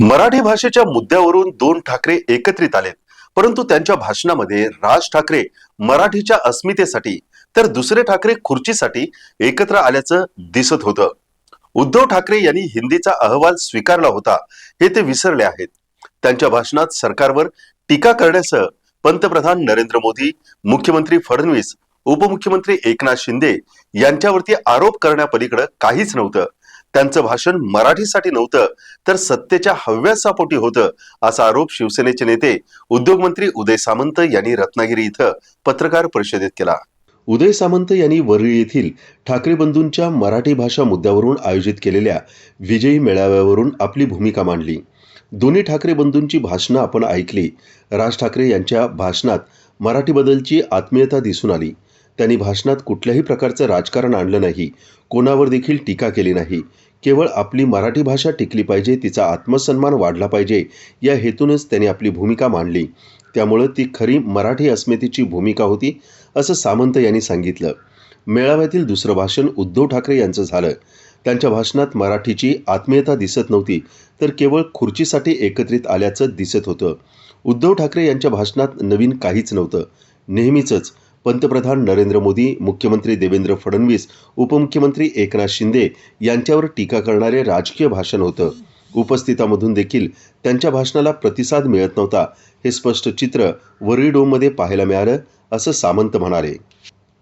मराठी भाषेच्या मुद्द्यावरून दोन ठाकरे एकत्रित आलेत. परंतु त्यांच्या भाषणामध्ये राज ठाकरे मराठीच्या अस्मितेसाठी तर दुसरे ठाकरे खुर्चीसाठी एकत्र आल्याचं दिसत होतं. उद्धव ठाकरे यांनी हिंदीचा अहवाल स्वीकारला होता हे ते विसरले आहेत. त्यांच्या भाषणात सरकारवर टीका करण्यासह पंतप्रधान नरेंद्र मोदी मुख्यमंत्री फडणवीस उपमुख्यमंत्री एकनाथ शिंदे यांच्यावरती आरोप करण्यापलीकडे काहीच नव्हतं. त्यांचं भाषण मराठीसाठी नव्हतं तर सत्तेच्या हव्यासापोटी होतं असा आरोप शिवसेनेचे नेते उद्योगमंत्री उदय सामंत यांनी रत्नागिरी इथं पत्रकार परिषदेत केला. उदय सामंत यांनी वरळी येथील ठाकरे बंधूंच्या मराठी भाषा मुद्द्यावरून आयोजित केलेल्या विजयी मेळाव्यावरून आपली भूमिका मांडली. दोन्ही ठाकरे बंधूंची भाषणं आपण ऐकली. राज ठाकरे यांच्या भाषणात मराठीबद्दलची आत्मीयता दिसून आली. त्यांनी भाषणात कुठल्याही प्रकारचं राजकारण आणलं नाही. कोणावर देखील टीका केली नाही. केवळ आपली मराठी भाषा टिकली पाहिजे तिचा आत्मसन्मान वाढला पाहिजे या हेतूनच त्यांनी आपली भूमिका मांडली. त्यामुळं ती खरी मराठी अस्मितेची भूमिका होती असं सामंत यांनी सांगितलं. मेळाव्यातील दुसरं भाषण उद्धव ठाकरे यांचं झालं. त्यांच्या भाषणात मराठीची आत्मीयता दिसत नव्हती तर केवळ खुर्चीसाठी एकत्रित आल्याचं दिसत होतं. उद्धव ठाकरे यांच्या भाषणात नवीन काहीच नव्हतं. नेहमीचंच पंतप्रधान नरेंद्र मोदी मुख्यमंत्री देवेंद्र फडणवीस उपमुख्यमंत्री एकनाथ शिंदे यांच्यावर टीका करणारे राजकीय भाषण होतं. उपस्थितामधून देखील त्यांच्या भाषणाला प्रतिसाद मिळत नव्हता. हे स्पष्ट चित्र वरळी डोममध्ये पाहायला मिळालं असं सामंत म्हणाले.